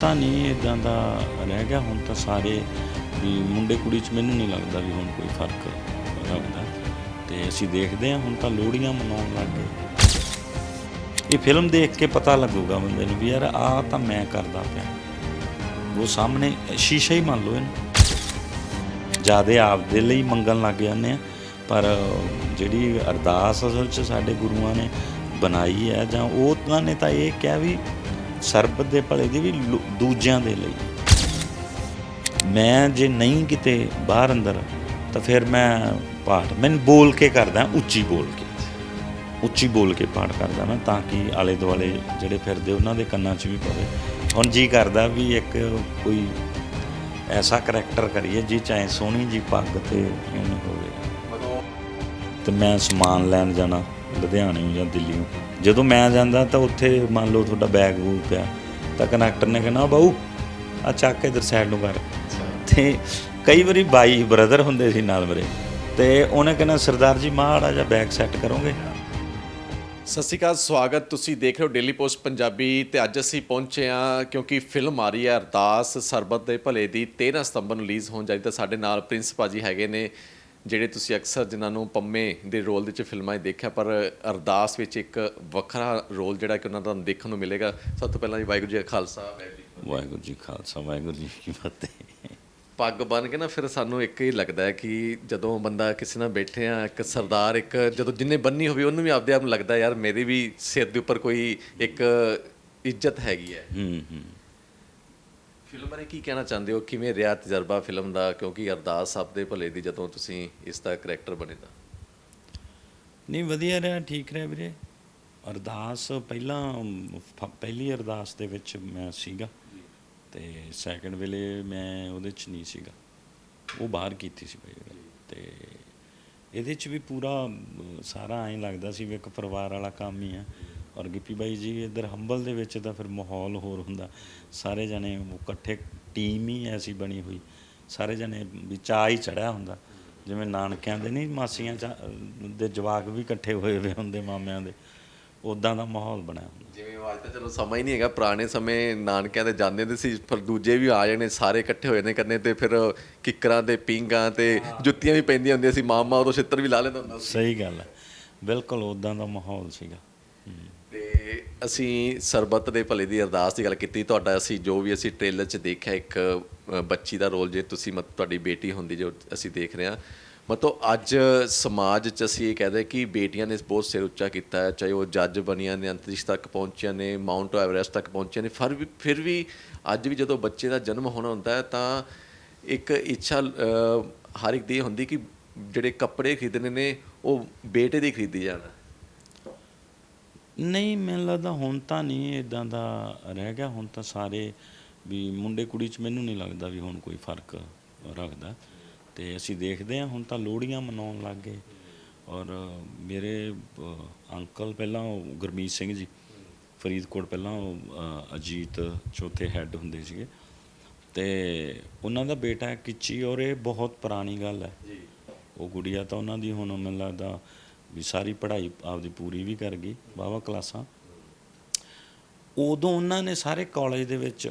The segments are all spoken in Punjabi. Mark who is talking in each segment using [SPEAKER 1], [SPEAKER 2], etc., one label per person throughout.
[SPEAKER 1] ਤਾਂ ਨਹੀਂ ਇਦਾਂ ਦਾ ਰਹਿ ਗਿਆ। ਹੁਣ ਤਾਂ ਸਾਰੇ, ਵੀ ਮੁੰਡੇ ਕੁੜੀ 'ਚ ਮੈਨੂੰ ਨਹੀਂ ਲੱਗਦਾ ਵੀ ਹੁਣ ਕੋਈ ਫ਼ਰਕ ਲੱਗਦਾ ਤੇ ਅਸੀਂ ਦੇਖਦੇ ਹਾਂ, ਹੁਣ ਤਾਂ ਲੋਹੜੀਆਂ ਮਨਾਉਣ ਲੱਗ ਗਏ। ਇਹ ਫਿਲਮ ਦੇਖ ਕੇ ਪਤਾ ਲੱਗੂਗਾ ਬੰਦੇ ਨੂੰ ਵੀ ਯਾਰ ਆ ਤਾਂ ਮੈਂ ਕਰਦਾ ਪਿਆ। ਉਹ ਸਾਹਮਣੇ ਸ਼ੀਸ਼ਾ ਹੀ ਮੰਨ ਲਓ ਇਹਨੂੰ। ਜਿਆਦੇ ਆਪਦੇ ਲਈ ਮੰਗਣ ਲੱਗ ਜਾਂਦੇ ਆ। ਪਰ ਜਿਹੜੀ ਅਰਦਾਸ ਅਸਲ 'ਚ ਸਾਡੇ ਗੁਰੂਆਂ ਨੇ ਬਣਾਈ ਹੈ ਜਾਂ ਉਹਨਾਂ ਨੇ ਤਾਂ ਇਹ ਕਿਹਾ ਵੀ ਸਰਬਤ ਦੇ ਭਲੇ ਦੀ ਵੀ ਲੋ- ਦੂਜਿਆਂ ਦੇ ਲਈ। ਮੈਂ ਜੇ ਨਹੀਂ ਕਿਤੇ ਬਾਹਰ ਅੰਦਰ, ਤਾਂ ਫਿਰ ਮੈਂ ਪਾਠ ਮੈਂ ਬੋਲ ਕੇ ਕਰਦਾ, ਉੱਚੀ ਬੋਲ ਕੇ। ਉੱਚੀ ਬੋਲ ਕੇ ਪਾਠ ਕਰਦਾ ਮੈਂ, ਤਾਂ ਕਿ ਆਲੇ ਦੁਆਲੇ ਜਿਹੜੇ ਫਿਰਦੇ, ਉਹਨਾਂ ਦੇ ਕੰਨਾਂ 'ਚ ਵੀ ਪਵੇ। ਹੁਣ ਜੀ ਕਰਦਾ ਵੀ ਇੱਕ ਕੋਈ ਐਸਾ ਕਰੈਕਟਰ ਕਰੀਏ, ਜੀ ਚਾਹੇ ਸੋਹਣੀ ਜੀ ਪੱਗ ਤੇ ਹੋਵੇ। ਤੇ ਮੈਂ ਸਮਾਨ ਲੈਣ ਜਾਣਾ। ਲੁਧਿਆਣੇ ਜਾਂ ਦਿੱਲੀ ਜਦੋਂ ਮੈਂ ਜਾਂਦਾ ਤਾਂ ਉੱਥੇ ਮੰਨ ਲਓ ਤੁਹਾਡਾ ਬੈਗ ਬੂਗ ਪਿਆ, ਤਾਂ ਕਨੈਕਟਰ ਨੇ ਕਹਿਣਾ ਬਾਊ ਆ ਚੱਕ ਕੇ ਇਧਰ ਸਾਈਡ ਨੂੰ ਕਰ। ਤੇ ਕਈ ਵਾਰੀ ਬਾਈ ਬ੍ਰਦਰ ਹੁੰਦੇ ਸੀ ਨਾਲ ਮੇਰੇ, ਤੇ ਉਹਨੇ ਕਹਿੰਦਾ ਸਰਦਾਰ ਜੀ, ਮਾੜਾ ਜਿਹਾ ਬੈਗ ਸੈੱਟ ਕਰੋਗੇ?
[SPEAKER 2] ਸਤਿ ਸ਼੍ਰੀ ਅਕਾਲ, ਸਵਾਗਤ। ਤੁਸੀਂ ਦੇਖ ਰਹੇ ਹੋ ਡੇਲੀ ਪੋਸਟ ਪੰਜਾਬੀ ਤੇ ਅੱਜ ਅਸੀਂ ਪਹੁੰਚੇ ਹਾਂ ਕਿਉਂਕਿ ਫਿਲਮ ਆ ਰਹੀ ਹੈ ਅਰਦਾਸ ਸਰਬਤ ਦੇ ਭਲੇ ਦੀ 13 ਸਤੰਬਰ ਨੂੰ ਰਿਲੀਜ਼ ਹੋਣ ਜਾਈ ਤਾਂ ਸਾਡੇ ਨਾਲ ਪ੍ਰਿੰਸ ਭਾਜੀ ਹੈਗੇ ਨੇ। ਜਿਹੜੇ ਤੁਸੀਂ ਅਕਸਰ ਜਿਨ੍ਹਾਂ ਨੂੰ ਪੰਮੇ ਦੇ ਰੋਲ ਦੇ ਵਿੱਚ ਫਿਲਮਾਂ 'ਚ ਦੇਖਿਆ ਪਰ ਅਰਦਾਸ ਵਿੱਚ ਇੱਕ ਵੱਖਰਾ ਰੋਲ ਜਿਹੜਾ ਕਿ ਉਹਨਾਂ ਦਾ ਦੇਖਣ ਨੂੰ ਮਿਲੇਗਾ। ਸਭ ਤੋਂ ਪਹਿਲਾਂ ਜੀ ਵਾਹਿਗੁਰੂ ਜੀ ਕਾ ਖਾਲਸਾ ਵਾਹਿਗੁਰੂ ਜੀ ਕੀ
[SPEAKER 1] ਵਾਹਿਗੁਰੂ ਜੀ ਖਾਲਸਾ ਵਾਹਿਗੁਰੂ ਜੀ ਕੀ ਫਤਿਹ।
[SPEAKER 2] ਪੱਗ ਬੰਨ ਕੇ ਨਾ ਫਿਰ ਸਾਨੂੰ ਇੱਕ ਹੀ ਲੱਗਦਾ ਹੈ ਕਿ ਜਦੋਂ ਬੰਦਾ ਕਿਸੇ ਨਾਲ ਬੈਠੇ ਆ ਇੱਕ ਸਰਦਾਰ ਇੱਕ ਜਦੋਂ ਜਿੰਨੇ ਬੰਨੀ ਹੋਵੇ ਉਹਨੂੰ ਵੀ ਆਪਦੇ ਆਪ ਨੂੰ ਲੱਗਦਾ ਯਾਰ ਮੇਰੀ ਵੀ ਸਿਰ ਦੇ ਉੱਪਰ ਕੋਈ ਇੱਕ ਇੱਜ਼ਤ ਹੈਗੀ ਹੈ।
[SPEAKER 1] ਹੂੰ ਹੂੰ।
[SPEAKER 2] ਫਿਲਮ ਬਾਰੇ ਕੀ ਕਹਿਣਾ ਚਾਹੁੰਦੇ ਹੋ? ਕਿਵੇਂ ਰਿਹਾ ਤਜਰਬਾ ਫਿਲਮ ਦਾ? ਕਿਉਂਕਿ ਅਰਦਾਸ ਸਭ ਦੇ ਭਲੇ ਦੀ ਜਦੋਂ ਤੁਸੀਂ ਇਸ ਦਾ ਕਰੈਕਟਰ ਬਣੇ ਤਾਂ।
[SPEAKER 1] ਨਹੀਂ, ਵਧੀਆ ਰਿਹਾ, ਠੀਕ ਰਿਹਾ ਵੀਰੇ। ਅਰਦਾਸ ਪਹਿਲਾਂ ਪਹਿਲੀ ਅਰਦਾਸ ਦੇ ਵਿੱਚ ਮੈਂ ਸੀਗਾ। ਤੇ ਸੈਕੰਡ ਵੇਲੇ ਮੈਂ ਉਹਦੇ ਚ ਨਹੀਂ ਸੀਗਾ। ਉਹ ਬਾਹਰ ਕੀਤੀ ਸੀ ਭਾਈ ਤੇ ਇਹਦੇ ਚ ਵੀ ਪੂਰਾ, ਸਾਰਾ ਐਂ ਲੱਗਦਾ ਸੀ ਵੀ ਇੱਕ ਪਰਿਵਾਰ ਵਾਲਾ ਕੰਮ ਹੀ ਆ। ਔਰ ਗਿੱਪੀ ਬਾਈ ਜੀ ਇੱਧਰ ਹੰਬਲ ਦੇ ਵਿੱਚ ਤਾਂ ਫਿਰ ਮਾਹੌਲ ਹੋਰ ਹੁੰਦਾ। ਸਾਰੇ ਜਣੇ ਇਕੱਠੇ ਟੀਮ ਹੀ ਐਸੀ ਬਣੀ ਹੋਈ। ਸਾਰੇ ਜਣੇ ਵੀ ਚਾਅ ਹੀ ਚੜਿਆ ਹੁੰਦਾ। ਜਿਵੇਂ ਨਾਨਕਿਆਂ ਦੇ ਨਹੀਂ ਮਾਸੀਆਂ ਦੇ ਜਵਾਕ ਵੀ ਇਕੱਠੇ ਹੋਏ ਹੋਏ ਹੁੰਦੇ ਮਾਮਿਆਂ ਦੇ। ਉਦਾਂ ਦਾ ਮਾਹੌਲ ਬਣਿਆ ਹੁੰਦਾ।
[SPEAKER 2] ਜਿਵੇਂ ਅੱਜ ਤਾਂ ਚਲੋ ਸਮਾਂ ਹੀ ਨਹੀਂ ਹੈਗਾ ਪੁਰਾਣੇ ਸਮੇਂ ਨਾਨਕਿਆਂ ਦੇ ਜਾਂਦੇ ਹੁੰਦੇ ਸੀ ਫਿਰ ਦੂਜੇ ਵੀ ਆ ਜਾਣੇ ਸਾਰੇ ਇਕੱਠੇ ਹੋਏ ਨੇ ਕਰਨੇ ਤੇ ਫਿਰ ਕਿੱਕਰਾਂ ਤੇ ਪਿੰਗਾਂ ਤੇ ਜੁੱਤੀਆਂ ਵੀ ਪੈਂਦੀਆਂ ਹੁੰਦੀਆਂ ਸੀ ਮਾਮਾ ਉਦੋਂ ਛਿੱਤਰ ਵੀ ਲਾ ਲੈਂਦਾ ਹੁੰਦਾ
[SPEAKER 1] ਸਹੀ ਗੱਲ ਹੈ। ਬਿਲਕੁਲ ਉਦਾਂ ਦਾ ਮਾਹੌਲ ਸੀਗਾ। ਹੂੰ।
[SPEAKER 2] ਤੇ ਅਸੀਂ ਸਰਬੱਤ ਦੇ ਭਲੇ ਦੀ ਅਰਦਾਸ ਦੀ ਗੱਲ ਕੀਤੀ। ਤੁਹਾਡਾ ਅਸੀਂ ਜੋ ਵੀ ਅਸੀਂ ਟ੍ਰੇਲਰ 'ਚ ਦੇਖਿਆ, ਇੱਕ ਬੱਚੀ ਦਾ ਰੋਲ ਜੇ ਤੁਸੀਂ ਮਤ, ਤੁਹਾਡੀ ਬੇਟੀ ਹੁੰਦੀ ਜੋ ਅਸੀਂ ਦੇਖ ਰਹੇ ਹਾਂ। ਮਤਲਬ ਅੱਜ ਸਮਾਜ 'ਚ ਅਸੀਂ ਇਹ ਕਹਦੇ ਕਿ ਬੇਟੀਆਂ ਨੇ ਬਹੁਤ ਸਿਰ ਉੱਚਾ ਕੀਤਾ ਹੈ, ਚਾਹੇ ਉਹ ਜੱਜ ਬਣੀਆਂ ਨੇ ਅੰਤਰਿਸ਼ ਤੱਕ ਪਹੁੰਚੀਆਂ ਨੇ ਮਾਊਂਟ ਐਵਰੈਸਟ ਤੱਕ ਪਹੁੰਚੀਆਂ ਨੇ। ਫਿਰ ਵੀ ਫਿਰ ਵੀ ਅੱਜ ਵੀ ਜਦੋਂ ਬੱਚੇ ਦਾ ਜਨਮ ਹੋਣਾ ਹੁੰਦਾ ਹੈ ਤਾਂ ਇੱਕ ਇੱਛਾ ਹਰ ਇੱਕ ਦੀ ਇਹ ਹੁੰਦੀ ਕਿ ਜਿਹੜੇ ਕੱਪੜੇ ਖਰੀਦਣੇ ਨੇ, ਉਹ ਬੇਟੇ ਦੀ ਖਰੀਦੀ ਜਾਣ।
[SPEAKER 1] ਨਹੀਂ ਮੈਨੂੰ ਲੱਗਦਾ ਹੁਣ ਤਾਂ ਨਹੀਂ ਇਦਾਂ ਦਾ ਰਹਿ ਗਿਆ। ਹੁਣ ਤਾਂ ਸਾਰੇ ਵੀ ਮੁੰਡੇ ਕੁੜੀ 'ਚ ਮੈਨੂੰ ਨਹੀਂ ਲੱਗਦਾ ਵੀ ਹੁਣ ਕੋਈ ਫ਼ਰਕ ਰੱਖਦਾ। ਤੇ ਅਸੀਂ ਦੇਖਦੇ ਹਾਂ ਹੁਣ ਤਾਂ ਲੋਹੜੀਆਂ ਮਨਾਉਣ ਲੱਗ ਗਏ। ਔਰ ਮੇਰੇ ਅੰਕਲ ਪਹਿਲਾਂ ਗੁਰਮੀਤ ਸਿੰਘ ਜੀ ਫਰੀਦਕੋਟ ਪਹਿਲਾਂ ਅਜੀਤ ਚੌਥੇ ਹੈੱਡ ਹੁੰਦੇ ਸੀਗੇ। ਤੇ ਉਹਨਾਂ ਦਾ ਬੇਟਾ ਕਿਚੀ ਔਰ ਇਹ ਬਹੁਤ ਪੁਰਾਣੀ ਗੱਲ ਹੈ।
[SPEAKER 2] ਜੀ।
[SPEAKER 1] ਉਹ ਗੁੜੀਆ ਤਾਂ ਉਹਨਾਂ ਦੀ ਹੁਣ ਮੈਨੂੰ ਲੱਗਦਾ ਵੀ ਸਾਰੀ ਪੜ੍ਹਾਈ ਆਪਦੀ ਪੂਰੀ ਵੀ ਕਰ ਗਈ ਵਾਹਵਾ ਕਲਾਸਾਂ। ਉਦੋਂ ਉਹਨਾਂ ਨੇ ਸਾਰੇ ਕਾਲਜ ਦੇ ਵਿੱਚ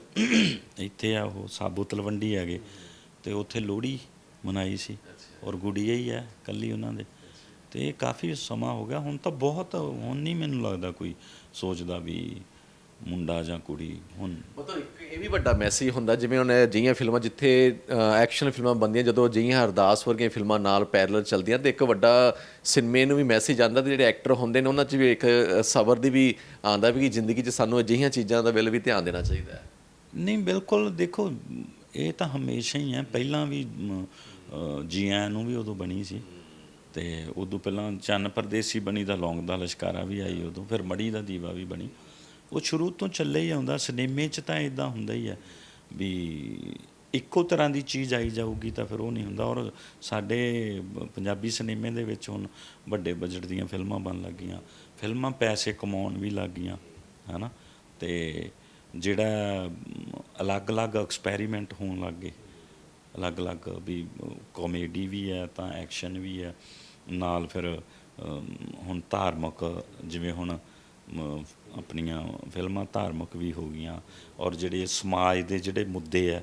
[SPEAKER 1] ਇੱਥੇ ਆ ਉਹ ਸਾਬੋ ਤਲਵੰਡੀ ਹੈਗੇ, ਤੇ ਉੱਥੇ ਲੋਹੜੀ ਮਨਾਈ ਸੀ। ਔਰ ਗੁੜੀਆ ਹੀ ਹੈ ਕੱਲੀ ਉਹਨਾਂ ਦੇ। ਤੇ ਇਹ ਕਾਫੀ ਸਮਾਂ ਹੋ ਗਿਆ। ਹੁਣ ਤਾਂ ਬਹੁਤ, ਹੁਣ ਨਹੀਂ ਮੈਨੂੰ ਲੱਗਦਾ ਕੋਈ ਸੋਚਦਾ ਵੀ ਮੁੰਡਾ ਜਾਂ ਕੁੜੀ ਹੁਣ
[SPEAKER 2] ਮਤਲਬ ਇੱਕ ਇਹ ਵੀ ਵੱਡਾ ਮੈਸੇਜ ਹੁੰਦਾ ਜਿਵੇਂ ਹੁਣ ਅਜਿਹੀਆਂ ਫਿਲਮਾਂ ਜਿੱਥੇ ਐਕਸ਼ਨ ਫਿਲਮਾਂ ਬੰਦੀਆਂ ਜਦੋਂ ਅਜਿਹੀਆਂ ਅਰਦਾਸ ਵਰਗੀਆਂ ਫਿਲਮਾਂ ਨਾਲ ਪੈਰਲਲ ਚੱਲਦੀਆਂ ਤੇ ਇੱਕ ਵੱਡਾ ਸਿਨੇਮੇ ਨੂੰ ਵੀ ਮੈਸੇਜ ਆਉਂਦਾ ਤੇ ਜਿਹੜੇ ਐਕਟਰ ਹੁੰਦੇ ਨੇ ਉਹਨਾਂ 'ਚ ਵੀ ਇੱਕ ਸਬਰ ਦੀ ਵੀ ਆਉਂਦਾ ਵੀ ਕਿ ਜ਼ਿੰਦਗੀ 'ਚ ਸਾਨੂੰ ਅਜਿਹੀਆਂ ਚੀਜ਼ਾਂ ਦਾ ਵੱਲ ਵੀ ਧਿਆਨ ਦੇਣਾ ਚਾਹੀਦਾ ਹੈ।
[SPEAKER 1] ਨਹੀਂ ਬਿਲਕੁਲ ਦੇਖੋ ਇਹ ਤਾਂ ਹਮੇਸ਼ਾ ਹੀ ਹੈ। ਪਹਿਲਾਂ ਵੀ ਜੀਆਂ ਨੂੰ ਵੀ ਉਦੋਂ ਬਣੀ ਸੀ। ਤੇ ਉਦੋਂ ਪਹਿਲਾਂ ਚੰਨ ਪਰਦੇਸੀ ਬਣੀ ਤਾਂ ਲੌਂਗ ਦਾ ਲਸ਼ਕਾਰਾ ਵੀ ਆਈ ਉਦੋਂ ਫਿਰ ਮੜੀ ਦਾ ਦੀਵਾ ਵੀ ਬਣੀ। ਉਹ ਸ਼ੁਰੂ ਤੋਂ ਚੱਲੇ ਹੀ ਆਉਂਦਾ, ਸਿਨੇਮੇ 'ਚ ਤਾਂ ਇਦਾਂ ਹੁੰਦਾ ਹੀ ਹੈ ਵੀ ਇੱਕੋ ਤਰ੍ਹਾਂ ਦੀ ਚੀਜ਼ ਆਈ ਜਾਊਗੀ ਤਾਂ ਫਿਰ ਉਹ ਨਹੀਂ ਹੁੰਦਾ ਔਰ ਸਾਡੇ ਪੰਜਾਬੀ ਸਿਨੇਮੇ ਦੇ ਵਿੱਚ ਹੁਣ ਵੱਡੇ ਬਜਟ ਦੀਆਂ ਫਿਲਮਾਂ ਬਣ ਲੱਗੀਆਂ, ਫਿਲਮਾਂ ਪੈਸੇ ਕਮਾਉਣ ਵੀ ਲੱਗ ਗਈਆਂ ਹੈਨਾ? ਤੇ ਜਿਹੜਾ ਅਲੱਗ-ਅਲੱਗ ਐਕਸਪੈਰੀਮੈਂਟ ਹੋਣ ਲੱਗ ਗਏ, ਅਲੱਗ-ਅਲੱਗ ਵੀ ਕਾਮੇਡੀ ਵੀ ਹੈ, ਤਾਂ ਐਕਸ਼ਨ ਵੀ ਹੈ, ਨਾਲ ਫਿਰ ਹੁਣ ਧਾਰਮਿਕ ਜਿਵੇਂ ਹੁਣ ਆਪਣੀਆਂ ਫਿਲਮਾਂ ਧਾਰਮਿਕ ਵੀ ਹੋ ਗਈਆਂ ਔਰ ਜਿਹੜੇ ਸਮਾਜ ਦੇ ਜਿਹੜੇ ਮੁੱਦੇ ਆ,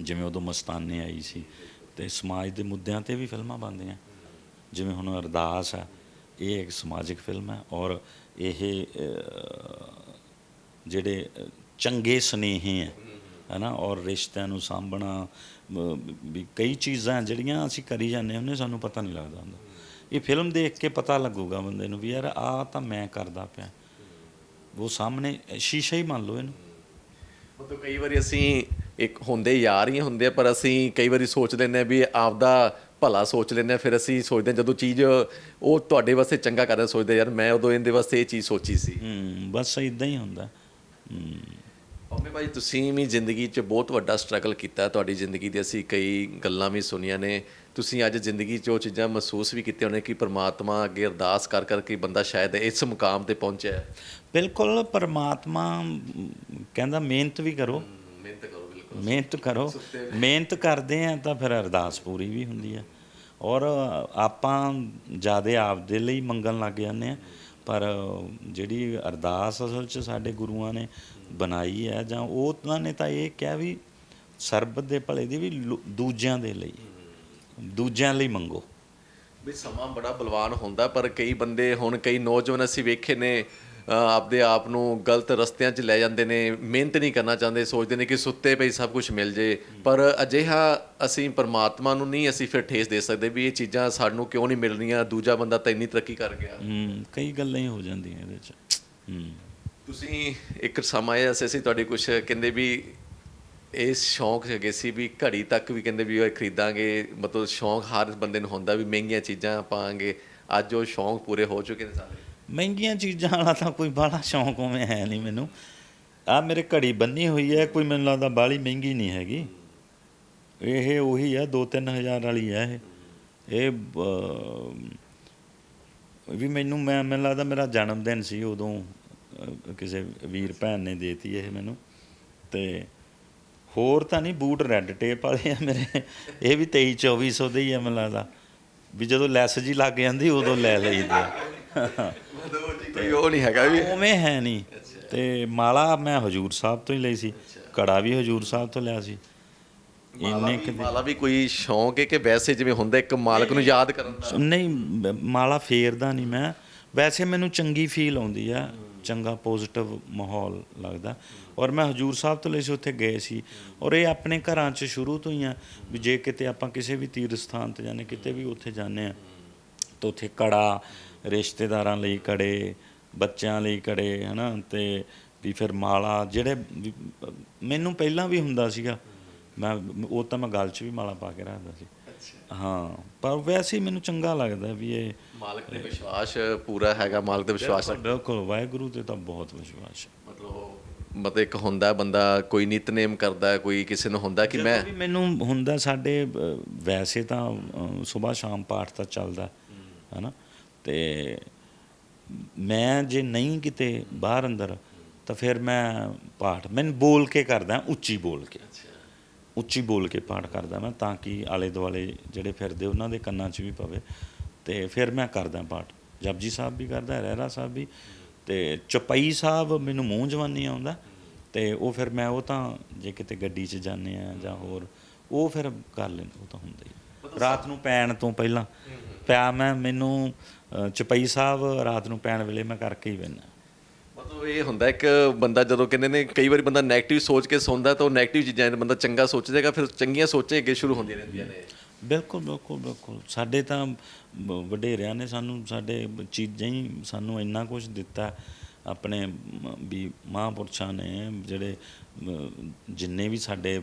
[SPEAKER 1] ਜਿਵੇਂ ਉਦੋਂ ਮਸਤਾਨੇ ਆਈ ਸੀ, ਤੇ ਸਮਾਜ ਦੇ ਮੁੱਦਿਆਂ ਤੇ ਵੀ ਫਿਲਮਾਂ ਬਣਦੀਆਂ। ਜਿਵੇਂ ਹੁਣ ਅਰਦਾਸ ਆ, ਇਹ ਇੱਕ ਸਮਾਜਿਕ ਫਿਲਮ ਹੈ ਔਰ ਇਹ ਜਿਹੜੇ ਚੰਗੇ ਸੁਨੇਹੇ ਹੈ ਹਨਾ, ਔਰ ਰਿਸ਼ਤਿਆਂ ਨੂੰ ਸਾਂਭਣਾ ਵੀ ਕਈ ਚੀਜ਼ਾਂ ਜਿਹੜੀਆਂ ਅਸੀਂ ਕਰੀ ਜਾਂਦੇ ਹੁੰਦੇ, ਸਾਨੂੰ ਪਤਾ ਨਹੀਂ ਲੱਗਦਾ ਹੁੰਦਾ। ਇਹ ਫਿਲਮ ਦੇਖ ਕੇ ਪਤਾ ਲੱਗੂਗਾ ਬੰਦੇ ਨੂੰ ਵੀ ਯਾਰ ਆ ਤਾਂ ਮੈਂ ਕਰਦਾ ਪਿਆ। ਉਹ ਸਾਹਮਣੇ ਸ਼ੀਸ਼ਾ ਹੀ ਮੰਨ ਲਓ ਇਹਨੂੰ।
[SPEAKER 2] ਮਤਲਬ ਕਈ ਵਾਰੀ ਅਸੀਂ ਇੱਕ ਹੁੰਦੇ ਯਾਰ ਹੀ ਹੁੰਦੇ ਪਰ ਅਸੀਂ ਕਈ ਵਾਰੀ ਸੋਚ ਲੈਂਦੇ ਆ ਵੀ ਆਪਦਾ ਭਲਾ ਸੋਚ ਲੈਂਦੇ ਆ ਫਿਰ ਅਸੀਂ ਸੋਚਦੇ ਜਦੋਂ ਚੀਜ਼ ਉਹ ਤੁਹਾਡੇ ਵਾਸਤੇ ਚੰਗਾ ਕਰਦਾ ਸੋਚਦੇ ਯਾਰ ਮੈਂ ਉਦੋਂ ਇਹਦੇ ਵਾਸਤੇ ਇਹ ਚੀਜ਼ ਸੋਚੀ ਸੀ।
[SPEAKER 1] ਹੂੰ ਬਸ ਇਦਾਂ ਹੀ ਹੁੰਦਾ। ਹੂੰ।
[SPEAKER 2] ਪੰਮੇ ਭਾਈ ਤੁਸੀਂ ਵੀ ਜ਼ਿੰਦਗੀ 'ਚ ਬਹੁਤ ਵੱਡਾ ਸਟਰਗਲ ਕੀਤਾ। ਤੁਹਾਡੀ ਜ਼ਿੰਦਗੀ ਦੀ ਅਸੀਂ ਕਈ ਗੱਲਾਂ ਵੀ ਸੁਣੀਆਂ ਨੇ। ਤੁਸੀਂ ਅੱਜ ਜ਼ਿੰਦਗੀ 'ਚ ਉਹ ਚੀਜ਼ਾਂ ਮਹਿਸੂਸ ਵੀ ਕੀਤੀਆਂ ਹੋਣੇ ਕਿ ਪ੍ਰਮਾਤਮਾ ਅੱਗੇ ਅਰਦਾਸ ਕਰ ਕਰਕੇ ਬੰਦਾ ਸ਼ਾਇਦ ਇਸ ਮੁਕਾਮ ਤੇ ਪਹੁੰਚਿਆ ਹੈ।
[SPEAKER 1] ਬਿਲਕੁਲ ਪਰਮਾਤਮਾ ਕਹਿੰਦਾ ਮਿਹਨਤ ਵੀ ਕਰੋ।
[SPEAKER 2] ਮਿਹਨਤ ਕਰੋ ਬਿਲਕੁਲ।
[SPEAKER 1] ਮਿਹਨਤ ਕਰੋ। ਮਿਹਨਤ ਕਰਦੇ ਆ ਤਾਂ ਫਿਰ ਅਰਦਾਸ ਪੂਰੀ ਵੀ ਹੁੰਦੀ ਆ। ਔਰ ਆਪਾਂ ਜਿਆਦੇ ਆਪਦੇ ਲਈ ਮੰਗਣ ਲੱਗ ਜਾਂਦੇ ਆ। ਪਰ ਜਿਹੜੀ ਅਰਦਾਸ ਅਸਲ 'ਚ ਸਾਡੇ ਗੁਰੂਆਂ ਨੇ ਬਣਾਈ ਹੈ ਜਾਂ ਉਹ ਉਹਨਾਂ ਨੇ ਤਾਂ ਇਹ ਕਿਹਾ ਵੀ ਸਰਬਤ ਦੇ ਭਲੇ ਦੀ ਵੀ ਦੂਜਿਆਂ ਦੇ ਲਈ। ਦੂਜਿਆਂ ਲਈ ਮੰਗੋ।
[SPEAKER 2] ਵੀ ਸਮਾਂ ਬੜਾ ਬਲਵਾਨ ਹੁੰਦਾ ਪਰ ਕਈ ਬੰਦੇ ਹੁਣ ਕਈ ਨੌਜਵਾਨ ਅਸੀਂ ਵੇਖੇ ਨੇ ਅ, ਆਪਦੇ ਆਪ ਨੂੰ ਗਲਤ ਰਸਤਿਆਂ 'ਚ ਲੈ ਜਾਂਦੇ ਨੇ ਮਿਹਨਤ ਨਹੀਂ ਕਰਨਾ ਚਾਹੁੰਦੇ ਸੋਚਦੇ ਨੇ ਕਿ ਸੁੱਤੇ ਪਈ ਸਭ ਕੁਝ ਮਿਲ ਜੇ। ਪਰ ਅਜਿਹਾ ਅਸੀਂ ਪਰਮਾਤਮਾ ਨੂੰ ਨਹੀਂ ਅਸੀਂ ਫਿਰ ਠੇਸ ਦੇ ਸਕਦੇ ਵੀ ਇਹ ਚੀਜ਼ਾਂ ਸਾਨੂੰ ਕਿਉਂ ਨਹੀਂ ਮਿਲ ਰਹੀਆਂ ਦੂਜਾ ਬੰਦਾ ਤਾਂ ਇੰਨੀ ਤਰੱਕੀ ਕਰ ਗਿਆ।
[SPEAKER 1] ਹੂੰ ਕਈ ਗੱਲਾਂ ਹੀ ਹੋ ਜਾਂਦੀਆਂ ਇਹਦੇ 'ਚ। ਹੂੰ।
[SPEAKER 2] ਤੁਸੀਂ ਇੱਕ ਸਮਾਂ ਇਹ ਸੀ ਤੁਹਾਡੇ ਕੁਝ ਕਹਿੰਦੇ ਵੀ ਇਹ ਸ਼ੌਂਕ ਹੈਗੇ ਸੀ ਵੀ ਘੜੀ ਤੱਕ ਵੀ ਕਹਿੰਦੇ ਵੀ ਉਹ ਖਰੀਦਾਂਗੇ, ਮਤਲਬ ਸ਼ੌਂਕ ਹਰ ਬੰਦੇ ਨੂੰ ਹੁੰਦਾ ਵੀ ਮਹਿੰਗੀਆਂ ਚੀਜ਼ਾਂ ਪਾਵਾਂਗੇ। ਅੱਜ ਉਹ ਸ਼ੌਂਕ ਪੂਰੇ ਹੋ ਚੁੱਕੇ ਨੇ ਸਾਰੇ।
[SPEAKER 1] ਮਹਿੰਗੀਆਂ ਚੀਜ਼ਾਂ ਵਾਲਾ ਤਾਂ ਕੋਈ ਬਾਹਲਾ ਸ਼ੌਂਕ ਉਵੇਂ ਹੈ ਨਹੀਂ ਮੈਨੂੰ। ਆ ਮੇਰੇ ਘੜੀ ਬੰਨੀ ਹੋਈ ਹੈ, ਕੋਈ ਮੈਨੂੰ ਲੱਗਦਾ ਬਾਹਲੀ ਮਹਿੰਗੀ ਨਹੀਂ ਹੈਗੀ। ਇਹ ਉਹੀ ਆ 2-3000 ਵਾਲੀ ਹੈ ਇਹ। ਇਹ ਵੀ ਮੈਨੂੰ, ਮੈਂ, ਮੈਨੂੰ ਲੱਗਦਾ ਮੇਰਾ ਜਨਮ ਦਿਨ ਸੀ ਉਦੋਂ ਕਿਸੇ ਵੀਰ ਭੈਣ ਨੇ ਦੇਤੀ ਇਹ ਮੈਨੂੰ। ਤੇ ਹੋਰ ਤਾਂ ਨਹੀਂ ਬੂਟ ਰੈੱਡ ਟੇਪ ਵਾਲੇ ਆ ਮੇਰੇ। ਇਹ ਵੀ 23 2400 ਦੇ ਹੀ ਆ ਮੈਨੂੰ ਲੱਗਦਾ। ਵੀ ਜਦੋਂ ਲੈਸ ਜੀ ਲੱਗ ਜਾਂਦੀ ਉਦੋਂ ਲੈ ਲਈਦੇ
[SPEAKER 2] ਕੋਈ ਉਹ ਨਹੀਂ ਹੈਗਾ ਵੀ।
[SPEAKER 1] ਉਵੇਂ ਹੈ ਨਹੀਂ। ਤੇ ਮਾਲਾ ਮੈਂ ਹਜੂਰ ਸਾਹਿਬ ਤੋਂ ਹੀ ਲਈ ਸੀ। ਕੜਾ ਵੀ ਹਜੂਰ ਸਾਹਿਬ ਤੋਂ ਲਿਆ ਸੀ। ਇੰਨੇ ਕਿ
[SPEAKER 2] ਮਾਲਾ ਵੀ ਕੋਈ ਸ਼ੌਂਕ ਹੈ ਕਿ ਵੈਸੇ ਜਿਵੇਂ ਹੁੰਦਾ ਇੱਕ ਮਾਲਕ ਨੂੰ ਯਾਦ ਕਰਨ ਦਾ?
[SPEAKER 1] ਨਹੀਂ ਮਾਲਾ ਫੇਰਦਾ ਨਹੀਂ ਮੈਂ। ਵੈਸੇ ਮੈਨੂੰ ਚੰਗੀ ਫੀਲ ਆਉਂਦੀ ਆ। ਚੰਗਾ ਪੋਜ਼ਿਟਿਵ ਮਾਹੌਲ ਲੱਗਦਾ। ਔਰ ਮੈਂ ਹਜੂਰ ਸਾਹਿਬ ਤੋਂ ਲਈ ਸੀ ਉੱਥੇ ਗਏ ਸੀ। ਔਰ ਇਹ ਆਪਣੇ ਘਰਾਂ 'ਚ ਸ਼ੁਰੂ ਤੋਂ ਹੀ ਆ ਵੀ ਜੇ ਕਿਤੇ ਆਪਾਂ ਕਿਸੇ ਵੀ ਤੀਰਥ ਸਥਾਨ ਤੇ ਜਾਂਦੇ ਕਿਤੇ ਵੀ ਉੱਥੇ ਜਾਂਦੇ ਆ ਤਾਂ ਉੱਥੇ ਕੜਾ ਰਿਸ਼ਤੇਦਾਰਾਂ ਲਈ ਕੜੇ ਬੱਚਿਆਂ ਲਈ ਕੜੇ ਹਨਾ ਤੇ ਵੀ ਫਿਰ ਮਾਲਾ ਜਿਹੜੇ ਮੈਨੂੰ ਪਹਿਲਾਂ ਵੀ ਹੁੰਦਾ ਸੀਗਾ। ਮੈਂ ਉਹ ਤਾਂ ਮੈਂ ਗਲ 'ਚ ਵੀ ਮਾਲਾ ਪਾ ਕੇ ਰੱਖਦਾ ਸੀ। ਹਾਂ ਪਰ ਵੈਸੇ ਮੈਨੂੰ ਚੰਗਾ ਲੱਗਦਾ ਵੀ ਇਹ
[SPEAKER 2] ਮਾਲਕ ਤੇ ਵਿਸ਼ਵਾਸ ਪੂਰਾ ਹੈਗਾ ਮਾਲਕ ਤੇ ਵਿਸ਼ਵਾਸ
[SPEAKER 1] ਬਿਲਕੁਲ ਵਾਹਿਗੁਰੂ ਤੇ ਤਾਂ ਬਹੁਤ ਵਿਸ਼ਵਾਸ ਹੈ।
[SPEAKER 2] ਮਤਲਬ ਮਤਲਬ ਇੱਕ ਹੁੰਦਾ ਬੰਦਾ ਕੋਈ ਨਿਤਨੇਮ ਕਰਦਾ ਕੋਈ ਕਿਸੇ ਨੂੰ ਹੁੰਦਾ ਕਿ ਮੈਂ
[SPEAKER 1] ਮੈਨੂੰ ਹੁੰਦਾ ਸਾਡੇ ਵੈਸੇ ਤਾਂ ਸਵੇਰ ਸ਼ਾਮ ਪਾਠ ਤਾਂ ਚੱਲਦਾ ਹੈਨਾ? ਤੇ ਮੈਂ ਜੇ ਨਹੀਂ ਕਿਤੇ ਬਾਹਰ ਅੰਦਰ ਤਾਂ ਫਿਰ ਮੈਂ ਪਾਠ ਮੈਨੂੰ ਬੋਲ ਕੇ ਕਰਦਾ ਉੱਚੀ ਬੋਲ ਕੇ। ਉੱਚੀ ਬੋਲ ਕੇ ਪਾਠ ਕਰਦਾ ਮੈਂ ਤਾਂ ਕਿ ਆਲੇ ਦੁਆਲੇ ਜਿਹੜੇ ਫਿਰਦੇ ਉਹਨਾਂ ਦੇ ਕੰਨਾਂ 'ਚ ਵੀ ਪਵੇ। ਤੇ ਫਿਰ ਮੈਂ ਕਰਦਾ ਪਾਠ। ਜਪਜੀ ਸਾਹਿਬ ਵੀ ਕਰਦਾ ਰਹਿਰਾ ਸਾਹਿਬ ਵੀ। ਤੇ ਚਪਈ ਸਾਹਿਬ ਮੈਨੂੰ ਮੂੰਹ ਜਵਾਨੀ ਆਉਂਦਾ। ਤੇ ਉਹ ਫਿਰ ਮੈਂ ਉਹ ਤਾਂ ਜੇ ਕਿਤੇ ਗੱਡੀ 'ਚ ਜਾਂਦੇ ਆ ਜਾਂ ਹੋਰ ਉਹ ਫਿਰ ਕਰ ਲੈਂਦਾ ਉਹ ਤਾਂ ਹੁੰਦਾ ਹੀ ਰਾਤ ਨੂੰ ਪੈਣ ਤੋਂ ਪਹਿਲਾਂ। ਪਿਆ ਮੈਂ ਮੈਨੂੰ ਚਪਈ ਸਾਹਿਬ ਰਾਤ ਨੂੰ ਪੈਣ ਵੇਲੇ ਮੈਂ ਕਰਕੇ ਹੀ ਪੈਂਦਾ
[SPEAKER 2] ਮਤਲਬ ਇਹ ਹੁੰਦਾ ਇੱਕ ਬੰਦਾ ਜਦੋਂ ਕਹਿੰਦੇ ਨੇ ਕਈ ਵਾਰੀ ਬੰਦਾ 네ਗੇਟਿਵ ਸੋਚ ਕੇ ਸੌਂਦਾ ਤਾਂ ਉਹ 네ਗੇਟਿਵ ਚੀਜ਼ਾਂ ਬੰਦਾ ਚੰਗਾ ਸੋਚੇਗਾ ਫਿਰ ਚੰਗੀਆਂ ਸੋਚਾਂ ਅੱਗੇ ਸ਼ੁਰੂ ਹੁੰਦੀਆਂ ਰਹਿੰਦੀਆਂ ਨੇ।
[SPEAKER 1] ਬਿਲਕੁਲ ਬਿਲਕੁਲ ਬਿਲਕੁਲ। ਸਾਡੇ ਤਾਂ ਵਡੇਰਿਆਂ ਨੇ ਸਾਨੂੰ ਸਾਡੇ ਚੀਜ਼ਾਂ ਹੀ ਸਾਨੂੰ ਇੰਨਾ ਕੁਝ ਦਿੱਤਾ ਆਪਣੇ ਵੀ ਮਹਾਂਪੁਰਸ਼ਾਂ ਨੇ ਜਿਹੜੇ ਜਿੰਨੇ ਵੀ ਸਾਡੇ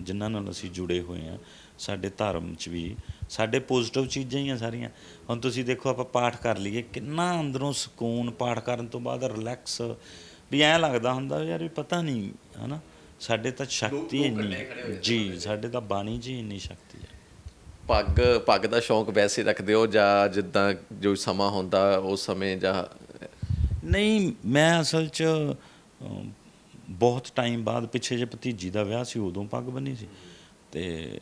[SPEAKER 1] ਜਿਨ੍ਹਾਂ ਨਾਲ ਅਸੀਂ ਜੁੜੇ ਹੋਏ ਆ ਸਾਡੇ ਧਰਮ 'ਚ ਵੀ ਸਾਡੇ ਪੋਜ਼ਿਟਿਵ ਚੀਜ਼ਾਂ ਹੀ ਆ ਸਾਰੀਆਂ। ਹੁਣ ਤੁਸੀਂ ਦੇਖੋ ਆਪਾਂ ਪਾਠ ਕਰ ਲਈਏ ਕਿੰਨਾ ਅੰਦਰੋਂ ਸਕੂਨ ਪਾਠ ਕਰਨ ਤੋਂ ਬਾਅਦ ਰਿਲੈਕਸ ਵੀ ਐਂ ਲੱਗਦਾ ਹੁੰਦਾ ਯਾਰ ਵੀ ਪਤਾ ਨਹੀਂ ਹਨਾ? ਸਾਡੇ ਤਾਂ ਸ਼ਕਤੀ ਇੰਨੀ ਜੀ ਸਾਡੇ ਤਾਂ ਬਾਣੀ 'ਚ ਇੰਨੀ ਸ਼ਕਤੀ ਹੈ।
[SPEAKER 2] ਪੱਗ ਪੱਗ ਦਾ ਸ਼ੌਂਕ ਵੈਸੇ ਰੱਖਦੇ ਹੋ ਜਾਂ ਜਿੱਦਾਂ ਜੋ ਸਮਾਂ ਹੁੰਦਾ ਉਸ ਸਮੇਂ ਜਾਂ
[SPEAKER 1] ਨਹੀਂ ਮੈਂ ਅਸਲ 'ਚ ਬਹੁਤ ਟਾਈਮ ਬਾਅਦ ਪਿੱਛੇ ਜੇ ਭਤੀਜੀ ਦਾ ਵਿਆਹ ਸੀ ਉਦੋਂ ਪੱਗ ਬੰਨੀ ਸੀ। ਤੇ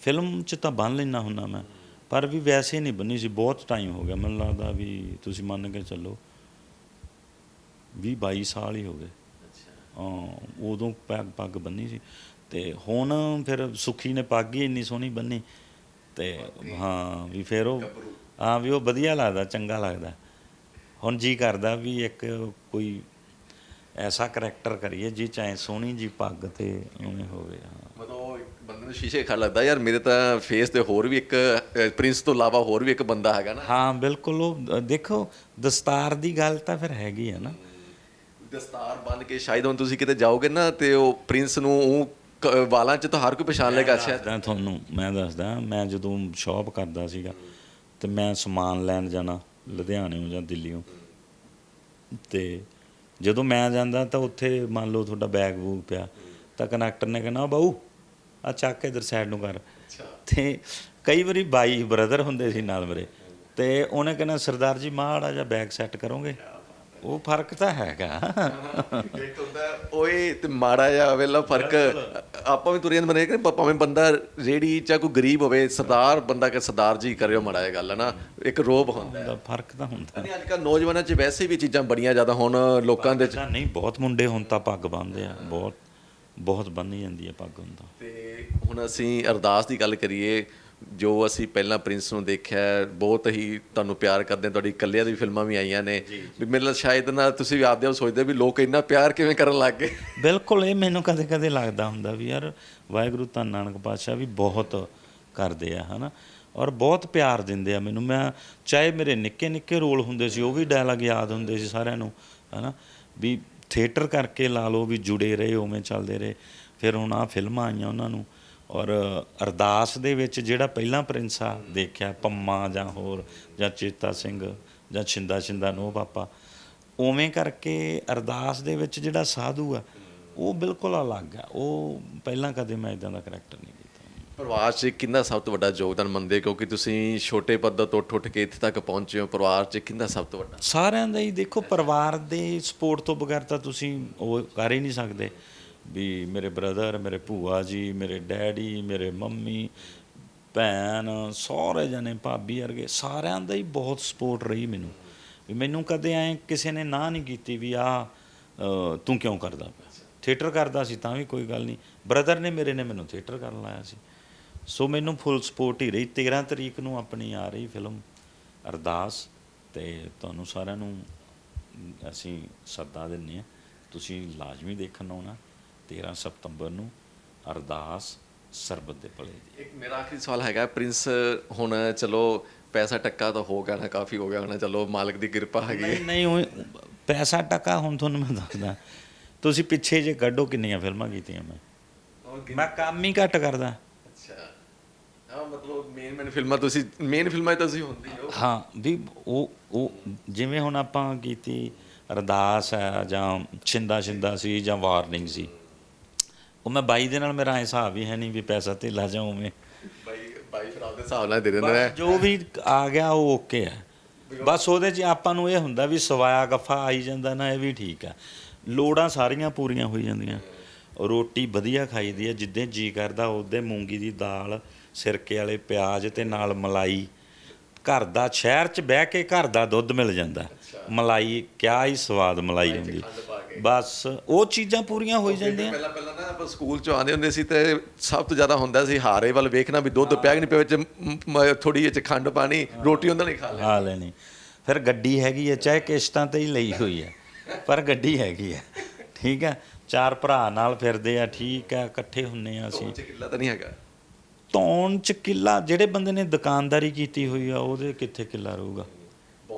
[SPEAKER 1] ਫਿਲਮ 'ਚ ਤਾਂ ਬੰਨ ਲੈਣਾ ਹੁੰਦਾ ਮੈਂ ਪਰ ਵੀ ਵੈਸੇ ਨਹੀਂ ਬੰਨੀ ਸੀ ਬਹੁਤ ਟਾਈਮ ਹੋ ਗਿਆ। ਮੈਨੂੰ ਲੱਗਦਾ ਵੀ ਤੁਸੀਂ ਮੰਨ ਕੇ ਚੱਲੋ ਵੀਹ 22 ਸਾਲ ਹੀ ਹੋ ਗਏ। ਹਾਂ ਉਦੋਂ ਪੱਗ ਪੱਗ ਬੰਨੀ ਸੀ। ਤੇ ਹੁਣ ਫਿਰ ਸੁਖੀ ਨੇ ਪੱਗ ਹੀ ਇੰਨੀ ਸੋਹਣੀ ਬੰਨੀ। ਤੇ ਹਾਂ ਵੀ ਫਿਰ ਉਹ ਹਾਂ ਵੀ ਉਹ ਵਧੀਆ ਲੱਗਦਾ ਚੰਗਾ ਲੱਗਦਾ। ਹੁਣ ਜੀ ਕਰਦਾ ਵੀ ਇੱਕ ਕੋਈ ਐਸਾ ਕਰੈਕਟਰ ਕਰੀਏ ਜੀ ਚਾਹੇ ਸੋਹਣੀ ਜੀ ਪੱਗ ਤੇ ਉਵੇਂ ਹੋਵੇ ਹਾਂ।
[SPEAKER 2] ਮਤਲਬ ਬੰਦੇ ਨੂੰ ਸ਼ੀਸ਼ੇ ਖੜ ਲੱਗਦਾ ਯਾਰ ਮੇਰੇ ਤਾਂ ਫੇਸ ਤੇ ਹੋਰ ਵੀ ਇੱਕ ਪ੍ਰਿੰਸ ਤੋਂ ਇਲਾਵਾ ਹੋਰ ਵੀ ਇੱਕ ਬੰਦਾ ਹੈਗਾ ਨਾ।
[SPEAKER 1] ਹਾਂ ਬਿਲਕੁਲ ਉਹ ਦੇਖੋ ਦਸਤਾਰ ਦੀ ਗੱਲ ਤਾਂ ਫਿਰ ਹੈਗੀ ਆ ਨਾ।
[SPEAKER 2] ਦਸਤਾਰ ਬੰਨ ਕੇ ਸ਼ਾਇਦ ਹੁਣ ਤੁਸੀਂ ਕਿਤੇ ਜਾਓਗੇ ਨਾ ਤੇ ਉਹ ਪ੍ਰਿੰਸ ਨੂੰ ਉਹ ਕ- ਵਾਲਾਂ 'ਚ ਤਾਂ ਹਰ ਕੋਈ ਪਛਾਣ ਲੇਗਾ ਸ਼ਾਇਦ।
[SPEAKER 1] ਦੱਸਦਾ ਤੁਹਾਨੂੰ ਮੈਂ ਦੱਸਦਾ ਮੈਂ ਜਦੋਂ ਸ਼ਾਪ ਕਰਦਾ ਸੀਗਾ ਤੇ ਮੈਂ ਸਮਾਨ ਲੈਣ ਜਾਣਾ ਲੁਧਿਆਣੇੋਂ ਜਾਂ ਦਿੱਲੀੋਂ ਤੇ ਜਦੋਂ ਮੈਂ ਜਾਂਦਾ ਤਾਂ ਉੱਥੇ ਮੰਨ ਲਓ ਤੁਹਾਡਾ ਬੈਗ ਬੂਗ ਪਿਆ ਤਾਂ ਕਨੈਕਟਰ ਨੇ ਕਹਿਣਾ ਬਾਊ ਆ ਚੱਕ ਕੇ ਇਧਰ ਸਾਈਡ ਨੂੰ ਕਰ। ਤੇ ਕਈ ਵਾਰੀ ਬਾਈ ਬ੍ਰਦਰ ਹੁੰਦੇ ਸੀ ਨਾਲ ਮੇਰੇ ਤੇ ਉਹਨੇ ਕਹਿਣਾ ਸਰਦਾਰ ਜੀ ਮਾੜਾ ਜਿਹਾ ਬੈਗ ਸੈੱਟ ਕਰੋਗੇ? ਉਹ ਫ਼ਰਕ ਤਾਂ ਹੈਗਾ।
[SPEAKER 2] ਇੱਕ ਹੁੰਦਾ ਓਏ ਤੇ ਮਾੜਾ ਜਿਹਾ ਵੇਲਾ ਫ਼ਰਕ। ਆਪਾਂ ਵੀ ਤੁਰੇ ਜਾਂਦੇ ਬੰਦੇ ਕਿ ਭਾਵੇਂ ਬੰਦਾ ਰੇੜੀ ਜਾਂ ਕੋਈ ਗਰੀਬ ਹੋਵੇ ਸਰਦਾਰ ਬੰਦਾ ਕਿ ਸਰਦਾਰ ਜੀ ਕਰਿਓ ਮਾੜਾ ਜਿਹਾ ਗੱਲ ਹੈ ਨਾ ਇੱਕ ਰੋਬ ਹੁੰਦਾ।
[SPEAKER 1] ਫ਼ਰਕ ਤਾਂ ਹੁੰਦਾ।
[SPEAKER 2] ਨਹੀਂ ਅੱਜ ਕੱਲ੍ਹ ਨੌਜਵਾਨਾਂ 'ਚ ਵੈਸੇ ਵੀ ਚੀਜ਼ਾਂ ਬੜੀਆਂ ਜ਼ਿਆਦਾ ਹੁਣ ਲੋਕਾਂ ਦੇ 'ਚ
[SPEAKER 1] ਨਹੀਂ ਬਹੁਤ ਮੁੰਡੇ ਹੁਣ ਤਾਂ ਪੱਗ ਬੰਨ੍ਹਦੇ ਆ। ਬਹੁਤ ਬਹੁਤ ਬੰਨੀ ਜਾਂਦੀ ਹੈ ਪੱਗ ਤਾਂ।
[SPEAKER 2] ਤੇ ਹੁਣ ਅਸੀਂ ਅਰਦਾਸ ਦੀ ਗੱਲ ਕਰੀਏ ਜੋ ਅਸੀਂ ਪਹਿਲਾਂ ਪ੍ਰਿੰਸ ਨੂੰ ਦੇਖਿਆ ਬਹੁਤ ਹੀ ਤੁਹਾਨੂੰ ਪਿਆਰ ਕਰਦੇ ਤੁਹਾਡੀ ਇਕੱਲਿਆਂ ਦੀ ਫਿਲਮਾਂ ਵੀ ਆਈਆਂ ਨੇ। ਵੀ ਮੇਰੇ ਨਾਲ ਸ਼ਾਇਦ ਨਾ ਤੁਸੀਂ ਵੀ ਆਪਦੇ ਆਪ ਸੋਚਦੇ ਵੀ ਲੋਕ ਇੰਨਾ ਪਿਆਰ ਕਿਵੇਂ ਕਰਨ ਲੱਗ ਗਏ।
[SPEAKER 1] ਬਿਲਕੁਲ ਇਹ ਮੈਨੂੰ ਕਦੇ ਕਦੇ ਲੱਗਦਾ ਹੁੰਦਾ ਵੀ ਯਾਰ ਵਾਹਿਗੁਰੂ ਧੰਨ ਨਾਨਕ ਪਾਤਸ਼ਾਹ ਵੀ ਬਹੁਤ ਕਰਦੇ ਆ ਹਨਾ? ਔਰ ਬਹੁਤ ਪਿਆਰ ਦਿੰਦੇ ਆ ਮੈਨੂੰ। ਮੈਂ ਚਾਹੇ ਮੇਰੇ ਨਿੱਕੇ ਨਿੱਕੇ ਰੋਲ ਹੁੰਦੇ ਸੀ ਉਹ ਵੀ ਡਾਇਲੌਗ ਯਾਦ ਹੁੰਦੇ ਸੀ ਸਾਰਿਆਂ ਨੂੰ ਹਨਾ? ਵੀ ਥੀਏਟਰ ਕਰਕੇ ਲਾ ਲਓ ਵੀ ਜੁੜੇ ਰਹੇ ਉਵੇਂ ਚੱਲਦੇ ਰਹੇ। ਫਿਰ ਹੁਣ ਆ ਫਿਲਮਾਂ ਆਈਆਂ ਉਹਨਾਂ ਨੂੰ। ਔਰ ਅਰਦਾਸ ਦੇ ਵਿੱਚ ਜਿਹੜਾ ਪਹਿਲਾਂ ਪ੍ਰਿੰਸ ਆ ਦੇਖਿਆ ਪੰਮਾ ਜਾਂ ਹੋਰ ਜਾਂ ਚੇਤਾ ਸਿੰਘ ਜਾਂ ਛਿੰਦਾ ਛਿੰਦਾ ਨੋ ਪਾਪਾ ਉਵੇਂ ਕਰਕੇ ਅਰਦਾਸ ਦੇ ਵਿੱਚ ਜਿਹੜਾ ਸਾਧੂ ਆ ਉਹ ਬਿਲਕੁਲ ਅਲੱਗ ਆ। ਉਹ ਪਹਿਲਾਂ ਕਦੇ ਮੈਂ ਇਦਾਂ ਦਾ ਕਰੈਕਟਰ ਨਹੀਂ ਕੀਤਾ।
[SPEAKER 2] ਪਰਿਵਾਰ 'ਚ ਕਿੰਨਾ ਸਭ ਤੋਂ ਵੱਡਾ ਯੋਗਦਾਨ ਮੰਨਦੇ ਕਿਉਂਕਿ ਤੁਸੀਂ ਛੋਟੇ ਪੱਧਰ ਤੋਂ ਉੱਠ ਉੱਠ ਕੇ ਇੱਥੇ ਤੱਕ ਪਹੁੰਚੇ ਹੋ। ਪਰਿਵਾਰ 'ਚ ਕਿੰਨਾ ਸਭ ਤੋਂ ਵੱਡਾ?
[SPEAKER 1] ਸਾਰਿਆਂ ਦਾ ਹੀ ਦੇਖੋ ਪਰਿਵਾਰ ਦੇ ਸਪੋਰਟ ਤੋਂ ਬਗੈਰ ਤਾਂ ਤੁਸੀਂ ਉਹ ਕਰ ਹੀ ਨਹੀਂ ਸਕਦੇ। ਵੀ ਮੇਰੇ ਬ੍ਰਦਰ ਮੇਰੇ ਭੂਆ ਜੀ, ਮੇਰੇ ਡੈਡੀ ਮੇਰੇ ਮੰਮੀ, ਭੈਣ, ਸਾਰੇ ਜਣੇ ਭਾਬੀ ਵਰਗੇ ਸਾਰਿਆਂ ਦਾ ਹੀ ਬਹੁਤ ਸਪੋਰਟ ਰਹੀ ਮੈਨੂੰ। ਵੀ ਮੈਨੂੰ ਕਦੇ ਐ ਕਿਸੇ ਨੇ ਨਾ ਨਹੀਂ ਕੀਤੀ ਵੀ ਆ ਤੂੰ ਕਿਉਂ ਕਰਦਾ ਪਿਆ? ਥੀਏਟਰ ਕਰਦਾ ਸੀ ਤਾਂ ਵੀ ਕੋਈ ਗੱਲ ਨਹੀਂ। ਬ੍ਰਦਰ ਨੇ ਮੇਰੇ ਨੇ ਮੈਨੂੰ ਥੀਏਟਰ ਕਰਨ ਲਾਇਆ ਸੀ। ਸੋ ਮੈਨੂੰ ਫੁੱਲ ਸਪੋਰਟ ਹੀ ਰਹੀ। 13 ਤਰੀਕ ਨੂੰ ਆਪਣੀ ਆ ਰਹੀ ਫਿਲਮ ਅਰਦਾਸ, ਤੇ ਤੁਹਾਨੂੰ ਸਾਰਿਆਂ ਨੂੰ ਅਸੀਂ ਸੱਦਾ ਦਿੰਨੇ ਆ ਤੁਸੀਂ ਲਾਜ਼ਮੀ ਦੇਖਣ ਆਉਣਾ। 13 ਸਤੰਬਰ ਨੂੰ ਅਰਦਾਸ ਸਰਬਤ ਦੇ ਭਲੇ। ਦੀ
[SPEAKER 2] ਇੱਕ ਮੇਰਾ ਆਖਰੀ ਸਵਾਲ ਹੈਗਾ ਪ੍ਰਿੰਸ ਹੁਣ ਚਲੋ ਪੈਸਾ ਟੱਕਾ ਤਾਂ ਹੋ ਗਿਆ ਨਾ ਕਾਫੀ ਹੋ ਗਿਆ ਹੋਣਾ ਚਲੋ ਮਾਲਕ ਦੀ ਕਿਰਪਾ ਹੈਗੀ।
[SPEAKER 1] ਨਹੀਂ ਨਹੀਂ ਉਹ ਪੈਸਾ ਟਕਾ ਹੁਣ ਤੁਹਾਨੂੰ ਮੈਂ ਦੱਸਦਾ। ਤੁਸੀਂ ਪਿੱਛੇ ਜੇ ਕੱਢੋ ਕਿੰਨੀਆਂ ਫਿਲਮਾਂ ਕੀਤੀਆਂ ਮੈਂ। ਮੈਂ ਕੰਮ ਹੀ ਘੱਟ ਕਰਦਾ।
[SPEAKER 2] ਅੱਛਾ। ਹਾਂ ਮਤਲਬ ਮੇਨ ਮੇਨ ਫਿਲਮਾਂ ਤੁਸੀਂ ਮੇਨ ਫਿਲਮਾਂ ਤਾਂ ਤੁਸੀਂ ਹੁੰਦੀ ਹੋ।
[SPEAKER 1] ਹਾਂ ਵੀ ਉਹ ਉਹ ਜਿਵੇਂ ਹੁਣ ਆਪਾਂ ਕੀਤੀ ਅਰਦਾਸ ਹੈ ਜਾਂ ਛਿੰਦਾ ਛਿੰਦਾ ਸੀ ਜਾਂ ਵਾਰਨਿੰਗ ਸੀ। ਉਹ ਮੈਂ ਬਾਈ ਦੇ ਨਾਲ ਮੇਰਾ ਹਿਸਾਬ ਹੀ ਹੈ ਨਹੀਂ ਵੀ ਪੈਸਾ ਤੇ ਲਾ ਜਾ ਉਵੇਂ।
[SPEAKER 2] ਬਾਈ ਬਾਈ ਫਿਰ ਆਪਦੇ ਹਿਸਾਬ ਨਾਲ ਦੇ ਦਿੰਦੇ ਨੇ
[SPEAKER 1] ਬਸ ਜੋ ਵੀ ਆ ਗਿਆ ਉਹ ਓਕੇ ਹੈ। ਬਸ ਉਹਦੇ 'ਚ ਆਪਾਂ ਨੂੰ ਇਹ ਹੁੰਦਾ ਵੀ ਸਵਾਇਆ ਗੱਫਾ ਆਈ ਜਾਂਦਾ ਨਾ ਇਹ ਵੀ ਠੀਕ ਆ ਲੋੜਾਂ ਸਾਰੀਆਂ ਪੂਰੀਆਂ ਹੋਈ ਜਾਂਦੀਆਂ। ਰੋਟੀ ਵਧੀਆ ਖਾਈਦੀ ਹੈ ਜਿੱਦੇ ਜੀ ਕਰਦਾ ਉਹਦੇ ਮੂੰਗੀ ਦੀ ਦਾਲ ਸਿਰਕੇ ਵਾਲੇ ਪਿਆਜ਼ ਤੇ ਨਾਲ ਮਲਾਈ। ਘਰ ਦਾ ਸ਼ਹਿਰ 'ਚ ਬਹਿ ਕੇ ਘਰ ਦਾ ਦੁੱਧ ਮਿਲ ਜਾਂਦਾ। ਮਲਾਈ ਕਿਆ ਹੀ ਸਵਾਦ ਮਲਾਈ ਹੁੰਦੀ। ਬਸ ਉਹ ਚੀਜ਼ਾਂ ਪੂਰੀਆਂ ਹੋਈ ਜਾਂਦੀਆਂ।
[SPEAKER 2] ਪਹਿਲਾਂ ਪਹਿਲਾਂ ਨਾ ਆਪਾਂ ਸਕੂਲ ਚ ਆਉਂਦੇ ਹੁੰਦੇ ਸੀ ਤੇ ਸਭ ਤੋਂ ਜ਼ਿਆਦਾ ਹੁੰਦਾ ਸੀ ਹਾਰੇ ਵੱਲ ਵੇਖਣਾ ਵੀ ਦੁੱਧ ਪਿਆ ਕਿ ਨਹੀਂ ਪਿਆ ਵਿੱਚ ਥੋੜੀ ਜਿਹੀ ਖੰਡ ਪਾਣੀ ਰੋਟੀ ਉਹਨਾਂ ਨੇ ਖਾ ਲਈ
[SPEAKER 1] ਆ ਲੈਣੀ। ਫਿਰ ਗੱਡੀ ਹੈਗੀ ਹੈ ਚਾਹੇ ਕਿਸ਼ਤਾਂ ਤੇ ਹੀ ਲਈ ਹੋਈ ਹੈ ਪਰ ਗੱਡੀ ਹੈਗੀ ਹੈ। ਠੀਕ ਹੈ? ਚਾਰ ਭਰਾ ਨਾਲ ਫਿਰਦੇ ਆ ਠੀਕ ਹੈ ਇਕੱਠੇ ਹੁੰਨੇ ਆ ਅਸੀਂ।
[SPEAKER 2] ਕਿੱਲਾ ਤਾਂ ਨਹੀਂ ਹੈਗਾ।
[SPEAKER 1] ਤੌਣ ਚ ਕਿੱਲਾ ਜਿਹੜੇ ਬੰਦੇ ਨੇ ਦੁਕਾਨਦਾਰੀ ਕੀਤੀ ਹੋਈ ਆ ਉਹਦੇ ਕਿੱਥੇ ਕਿੱਲਾ ਰਹੂਗਾ?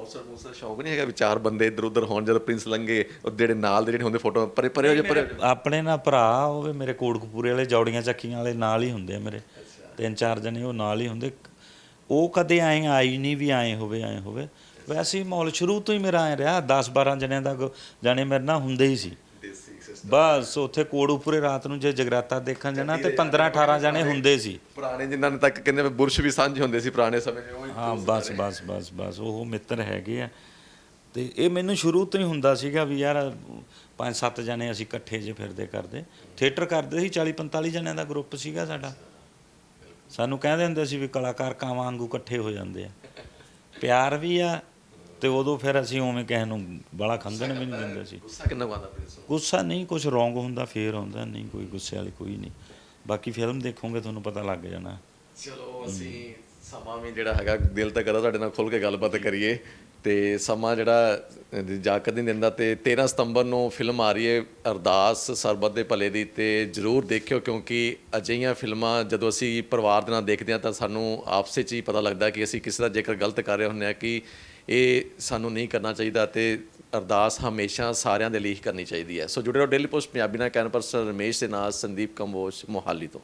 [SPEAKER 2] ਬੌਂਸਰ ਬੌਂਸਰ ਸ਼ੌਕ ਨਹੀਂ ਹੈਗਾ ਵੀ ਚਾਰ ਬੰਦੇ ਇੱਧਰ ਉੱਧਰ ਹੋਣ ਜਦੋਂ ਪ੍ਰਿੰਸ ਲੰਗੇ ਉਹ ਜਿਹੜੇ ਨਾਲ ਦੇ ਜਿਹੜੇ ਹੁੰਦੇ ਫੋਟੋ ਪਰੇ ਪਰੇ ਹੋ ਜੇ ਪਰੇ
[SPEAKER 1] ਆਪਣੇ ਨਾ ਭਰਾ ਹੋਵੇ ਮੇਰੇ ਕੋਟਕਪੂਰੇ ਵਾਲੇ ਜੌੜੀਆਂ ਚੱਕੀਆਂ ਵਾਲੇ ਨਾਲ ਹੀ ਹੁੰਦੇ ਆ ਮੇਰੇ। ਤਿੰਨ ਚਾਰ ਜਣੇ ਉਹ ਨਾਲ ਹੀ ਹੁੰਦੇ। ਉਹ ਕਦੇ ਐਂ ਆਈ ਨਹੀਂ ਵੀ ਐਂ ਹੋਵੇ ਐਂ ਹੋਵੇ। ਵੈਸੇ ਹੀ ਮਾਹੌਲ ਸ਼ੁਰੂ ਤੋਂ ਹੀ ਮੇਰਾ ਐਂ ਰਿਹਾ 10 12 ਜਣਿਆਂ ਦਾ ਜਾਣੇ ਮੇਰੇ ਨਾਲ ਹੁੰਦੇ ਹੀ ਸੀ। ਬਸ ਉੱਥੇ ਕੋੜੂਪੁਰੇ ਰਾਤ ਨੂੰ ਜੇ ਜਗਰਾਤਾ ਦੇਖਣ ਜਾਣਾ ਤੇ 15 18 ਜਣੇ ਹੁੰਦੇ ਸੀ।
[SPEAKER 2] ਪੁਰਾਣੇ ਜਿਨ੍ਹਾਂ ਨੇ ਤੱਕ ਕਹਿੰਦੇ ਵੀ ਬੁਰਸ਼ ਵੀ ਸਾਂਝੇ ਹੁੰਦੇ ਸੀ ਪੁਰਾਣੇ ਸਮੇਂ ਉਹ
[SPEAKER 1] ਹਾਂ ਬਸ ਬਸ ਬਸ ਬਸ ਉਹ ਮਿੱਤਰ ਹੈਗੇ ਆ। ਤੇ ਇਹ ਮੈਨੂੰ ਸ਼ੁਰੂ ਤੋਂ ਹੀ ਹੁੰਦਾ ਸੀਗਾ ਵੀ ਯਾਰ ਪੰਜ ਸੱਤ ਜਣੇ ਅਸੀਂ ਇਕੱਠੇ ਜੇ ਫਿਰਦੇ ਕਰਦੇ। ਥੀਏਟਰ ਕਰਦੇ ਸੀ 40 45 ਜਣਿਆਂ ਦਾ ਗਰੁੱਪ ਸੀਗਾ ਸਾਡਾ। ਸਾਨੂੰ ਕਹਿੰਦੇ ਹੁੰਦੇ ਸੀ ਵੀ ਕਲਾਕਾਰ ਕਾਵਾਂ ਵਾਂਗੂ ਇਕੱਠੇ ਹੋ ਜਾਂਦੇ ਆ। ਪਿਆਰ ਵੀ ਆ ਤੇ ਉਦੋਂ ਫਿਰ ਅਸੀਂ ਉਵੇਂ ਕਿਸੇ ਨੂੰ ਬੜਾ ਖੰਗਣ ਵੀ ਨਹੀਂ ਦਿੰਦੇ ਸੀ।
[SPEAKER 2] ਗੁੱਸਾ ਕਿੰਨਾ ਕੁ ਆਉਂਦਾ
[SPEAKER 1] ਗੁੱਸਾ ਨਹੀਂ ਕੁਝ ਰੋਂਗ ਹੁੰਦਾ ਫੇਰ ਆਉਂਦਾ ਨਹੀਂ ਕੋਈ ਗੁੱਸੇ ਵਾਲੀ ਕੋਈ ਨਹੀਂ। ਬਾਕੀ ਫਿਲਮ ਦੇਖੋਗੇ ਤੁਹਾਨੂੰ ਪਤਾ ਲੱਗ ਜਾਣਾ।
[SPEAKER 2] ਚਲੋ ਅਸੀਂ ਸਮਾਂ ਵੀ ਜਿਹੜਾ ਹੈਗਾ, ਦਿਲ ਤਾਂ ਕਰਦਾ ਤੁਹਾਡੇ ਨਾਲ ਖੁੱਲ ਕੇ ਗੱਲਬਾਤ ਕਰੀਏ। ਤੇ ਸਮਾਂ ਜਿਹੜਾ ਜਾਕਤ ਨਹੀਂ ਦਿੰਦਾ ਤੇ 13 ਸਤੰਬਰ ਨੂੰ ਫਿਲਮ ਆ ਰਹੀ ਹੈ ਅਰਦਾਸ ਸਰਬਤ ਦੇ ਭਲੇ ਦੀ ਤੇ ਜਰੂਰ ਦੇਖਿਓ ਕਿਉਂਕਿ ਅਜਿਹੀਆਂ ਫਿਲਮਾਂ ਜਦੋਂ ਅਸੀਂ ਪਰਿਵਾਰ ਦੇ ਨਾਲ ਦੇਖਦੇ ਹਾਂ ਤਾਂ ਸਾਨੂੰ ਆਪਸੇ 'ਚ ਹੀ ਪਤਾ ਲੱਗਦਾ ਕਿ ਅਸੀਂ ਕਿਸੇ ਦਾ ਜੇਕਰ ਗਲਤ ਕਰ ਰਹੇ ਹੁੰਦੇ ਆ ਕਿ ਇਹ ਸਾਨੂੰ ਨਹੀਂ ਕਰਨਾ ਚਾਹੀਦਾ ਤੇ ਅਰਦਾਸ ਹਮੇਸ਼ਾ ਸਾਰਿਆਂ ਦੇ ਲਈ ਹੀ ਕਰਨੀ ਚਾਹੀਦੀ ਹੈ। ਸੋ ਜੁੜੇ ਰਹੋ ਡੇਲੀ ਪੋਸਟ ਪੰਜਾਬੀ ਨਾਲ ਕੈਨ ਪਰਸਨ ਰਮੇਸ਼ ਦੇ ਨਾਲ, ਸੰਦੀਪ ਕੰਬੋਜ ਮੋਹਾਲੀ ਤੋਂ।